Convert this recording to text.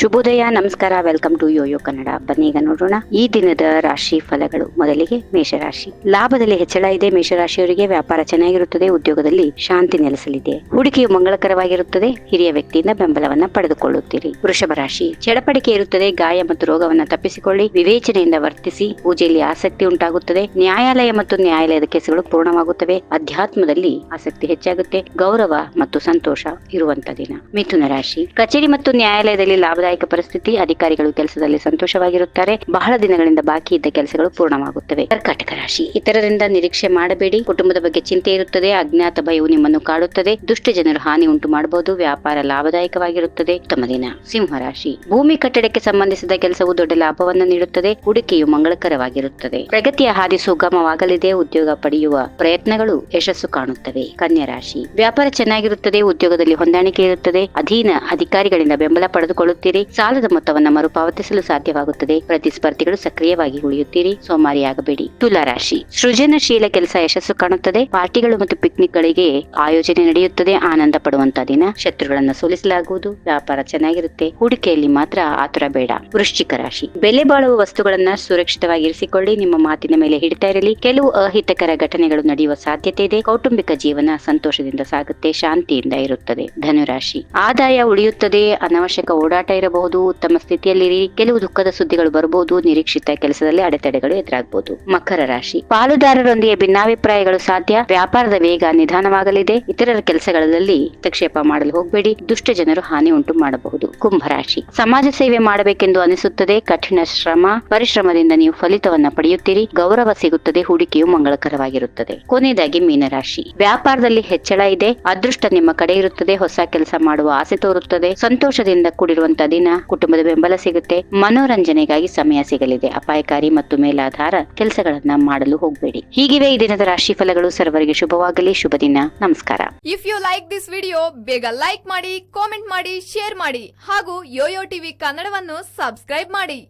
ಶುಭೋದಯ, ನಮಸ್ಕಾರ, welcome to Yoyo Kannada. ಬನ್ನಿ ಈಗ ನೋಡೋಣ. ಈ ದಿನದ ರಾಶಿ ಫಲಗಳು ಮೊದಲಿಗೆ ಮೇಷರಾಶಿ. ಲಾಭದಲ್ಲಿ ಹೆಚ್ಚಳ ಇದೆ, ಮೇಷರಾಶಿಯವರಿಗೆ ವ್ಯಾಪಾರ ಚೆನ್ನಾಗಿರುತ್ತದೆ, ಉದ್ಯೋಗದಲ್ಲಿ ಶಾಂತಿ ನೆಲೆಸಲಿದೆ. ಹೂಡಿಕೆಯು ಮಂಗಳಕರವಾಗಿರುತ್ತದೆ, ಹಿರಿಯ ವ್ಯಕ್ತಿಯಿಂದ ಬೆಂಬಲವನ್ನ ಪಡೆದುಕೊಳ್ಳುತ್ತೀರಿ. ವೃಷಭ ರಾಶಿ, ಚಡಪಡಿಕೆ ಇರುತ್ತದೆ, ಗಾಯ ಮತ್ತು ರೋಗವನ್ನ ತಪ್ಪಿಸಿಕೊಳ್ಳಿ, ವಿವೇಚನೆಯಿಂದ ವರ್ತಿಸಿ, ಪೂಜೆಯಲ್ಲಿ ಆಸಕ್ತಿ ಉಂಟಾಗುತ್ತದೆ, ನ್ಯಾಯಾಲಯ ಮತ್ತು ನ್ಯಾಯಾಲಯದ ಕೇಸುಗಳು ಪೂರ್ಣವಾಗುತ್ತವೆ, ಅಧ್ಯಾತ್ಮದಲ್ಲಿ ಆಸಕ್ತಿ ಹೆಚ್ಚಾಗುತ್ತೆ, ಗೌರವ ಮತ್ತು ಸಂತೋಷ ಇರುವಂತ ದಿನ. ಮಿಥುನ ರಾಶಿ, ಕಚೇರಿ ಮತ್ತು ನ್ಯಾಯಾಲಯದಲ್ಲಿ ಲಾಭದಾಯಕ ಪರಿಸ್ಥಿತಿ, ಅಧಿಕಾರಿಗಳು ಕೆಲಸದಲ್ಲಿ ಸಂತೋಷವಾಗಿರುತ್ತಾರೆ. ಬಹಳ ದಿನಗಳಿಂದ ಬಾಕಿ ಇದ್ದ ಕೆಲಸಗಳು ಪೂರ್ಣವಾಗುತ್ತವೆ. ಕರ್ಕಾಟಕ ರಾಶಿ. ಇತರರಿಂದ ನಿರೀಕ್ಷೆ ಮಾಡಬೇಡಿ. ಕುಟುಂಬದ ಬಗ್ಗೆ ಚಿಂತೆ ಇರುತ್ತದೆ. ಅಜ್ಞಾತ ಭಯವು ನಿಮ್ಮನ್ನು ಕಾಡುತ್ತದೆ. ದುಷ್ಟ ಜನರು ಹಾನಿ ಉಂಟು ಮಾಡಬಹುದು. ವ್ಯಾಪಾರ ಲಾಭದಾಯಕವಾಗಿರುತ್ತದೆ. ಉತ್ತಮ ದಿನ. ಸಿಂಹ ರಾಶಿ. ಭೂಮಿ ಕಟ್ಟಡಕ್ಕೆ ಸಂಬಂಧಿಸಿದ ಕೆಲಸವು ದೊಡ್ಡ ಲಾಭವನ್ನು ನೀಡುತ್ತದೆ. ಹೂಡಿಕೆಯು ಮಂಗಳಕರವಾಗಿರುತ್ತದೆ. ಪ್ರಗತಿಯ ಹಾದಿ ಸುಗಮವಾಗಲಿದೆ. ಉದ್ಯೋಗ ಪಡೆಯುವ ಪ್ರಯತ್ನಗಳು ಯಶಸ್ಸು ಕಾಣುತ್ತವೆ. ಕನ್ಯಾ ರಾಶಿ. ವ್ಯಾಪಾರ ಚೆನ್ನಾಗಿರುತ್ತದೆ. ಉದ್ಯೋಗದಲ್ಲಿ ಹೊಂದಾಣಿಕೆ ಇರುತ್ತದೆ. ಅಧೀನ ಅಧಿಕಾರಿಗಳಿಂದ ಬೆಂಬಲ ಪಡೆದುಕೊಳ್ಳುತ್ತೀರಿ. ಸಾಲದ ಮೊತ್ತವನ್ನು ಮರುಪಾವತಿಸಲು ಸಾಧ್ಯವಾಗುತ್ತದೆ. ಪ್ರತಿಸ್ಪರ್ಧಿಗಳು ಸಕ್ರಿಯವಾಗಿ ಉಳಿಯುತ್ತೀರಿ. ಸೋಮಾರಿಯಾಗಬೇಡಿ. ತುಲಾ ರಾಶಿ. ಸೃಜನಶೀಲ ಕೆಲಸ ಯಶಸ್ಸು ಕಾಣುತ್ತದೆ. ಪಾರ್ಟಿಗಳು ಮತ್ತು ಪಿಕ್ನಿಕ್ ಗಳಿಗೆ ಆಯೋಜನೆ ನಡೆಯುತ್ತದೆ. ಆನಂದ ಪಡುವಂತಹ ದಿನ. ಶತ್ರುಗಳನ್ನು ಸೋಲಿಸಲಾಗುವುದು. ವ್ಯಾಪಾರ ಚೆನ್ನಾಗಿರುತ್ತೆ. ಹೂಡಿಕೆಯಲ್ಲಿ ಮಾತ್ರ ಆತುರ ಬೇಡ. ವೃಶ್ಚಿಕ ರಾಶಿ. ಬೆಲೆ ಬಾಳುವ ವಸ್ತುಗಳನ್ನ ಸುರಕ್ಷಿತವಾಗಿ ಇರಿಸಿಕೊಳ್ಳಿ ನಿಮ್ಮ ಮಾತಿನ ಮೇಲೆ ಹಿಡಿತಾ ಇರಲಿ. ಕೆಲವು ಅಹಿತಕರ ಘಟನೆಗಳು ನಡೆಯುವ ಸಾಧ್ಯತೆ ಇದೆ. ಕೌಟುಂಬಿಕ ಜೀವನ ಸಂತೋಷದಿಂದ ಸಾಗುತ್ತೆ. ಶಾಂತಿಯಿಂದ ಇರುತ್ತದೆ. ಧನುರಾಶಿ. ಆದಾಯ ಉಳಿಯುತ್ತದೆ. ಅನವಶ್ಯಕ ಓಡಾಟ ಇರಬಹುದು. ಉತ್ತಮ ಸ್ಥಿತಿಯಲ್ಲಿರಿ ಕೆಲವು ದುಃಖದ ಸುದ್ದಿಗಳು ಬರಬಹುದು, ನಿರೀಕ್ಷಿತ ಕೆಲಸದಲ್ಲಿ ಅಡೆತಡೆಗಳು ಎದುರಾಗಬಹುದು. ಮಕರ ರಾಶಿ. ಪಾಲುದಾರರೊಂದಿಗೆ ಭಿನ್ನಾಭಿಪ್ರಾಯಗಳು ಸಾಧ್ಯ, ವ್ಯಾಪಾರದ ವೇಗ ನಿಧಾನವಾಗಲಿದೆ, ಇತರರ ಕೆಲಸಗಳಲ್ಲಿ ಹಸ್ತಕ್ಷೇಪ ಮಾಡಲು ಹೋಗಬೇಡಿ, ದುಷ್ಟ ಜನರು ಹಾನಿ ಉಂಟು ಮಾಡಬಹುದು. ಕುಂಭರಾಶಿ ಸಮಾಜ ಸೇವೆ ಮಾಡಬೇಕೆಂದು ಅನಿಸುತ್ತದೆ, ಕಠಿಣ ಶ್ರಮ, ಪರಿಶ್ರಮದಿಂದ ನೀವು ಫಲಿತವನ್ನ ಪಡೆಯುತ್ತೀರಿ, ಗೌರವ ಸಿಗುತ್ತದೆ, ಹೂಡಿಕೆಯು ಮಂಗಳಕರವಾಗಿರುತ್ತದೆ. ಕೊನೆಯದಾಗಿ ಮೀನರಾಶಿ ವ್ಯಾಪಾರದಲ್ಲಿ ಹೆಚ್ಚಳ ಇದೆ, ಅದೃಷ್ಟ ನಿಮ್ಮ ಕಡೆ ಇರುತ್ತದೆ, ಹೊಸ ಕೆಲಸ ಮಾಡುವ ಆಸೆ ತೋರುತ್ತದೆ, ಸಂತೋಷದಿಂದ ಕೂಡಿರುವಂತಹ ದಿನ ಕುಟುಂಬದ ಬೆಂಬಲ ಸಿಗುತ್ತೆ. ಮನೋರಂಜನೆಗಾಗಿ ಸಮಯ ಸಿಗಲಿದೆ. ಅಪಾಯಕಾರಿ ಮತ್ತು ಮೇಲಾಧಾರ ಕೆಲಸಗಳನ್ನ ಮಾಡಲು ಹೋಗಬೇಡಿ. ಹೀಗಿವೆ ಈ ದಿನದ ರಾಶಿ ಫಲಗಳು ಸರ್ವರಿಗೆ ಶುಭವಾಗಲಿ. ಶುಭ ದಿನ. ನಮಸ್ಕಾರ. If you like this video ಬೇಗ ಲೈಕ್ ಮಾಡಿ ಕಾಮೆಂಟ್ ಮಾಡಿ ಶೇರ್ ಮಾಡಿ ಹಾಗೂ ಯೋಯೋ ಟಿವಿ ಕನ್ನಡವನ್ನು ಸಬ್ಸ್ಕ್ರೈಬ್ ಮಾಡಿ.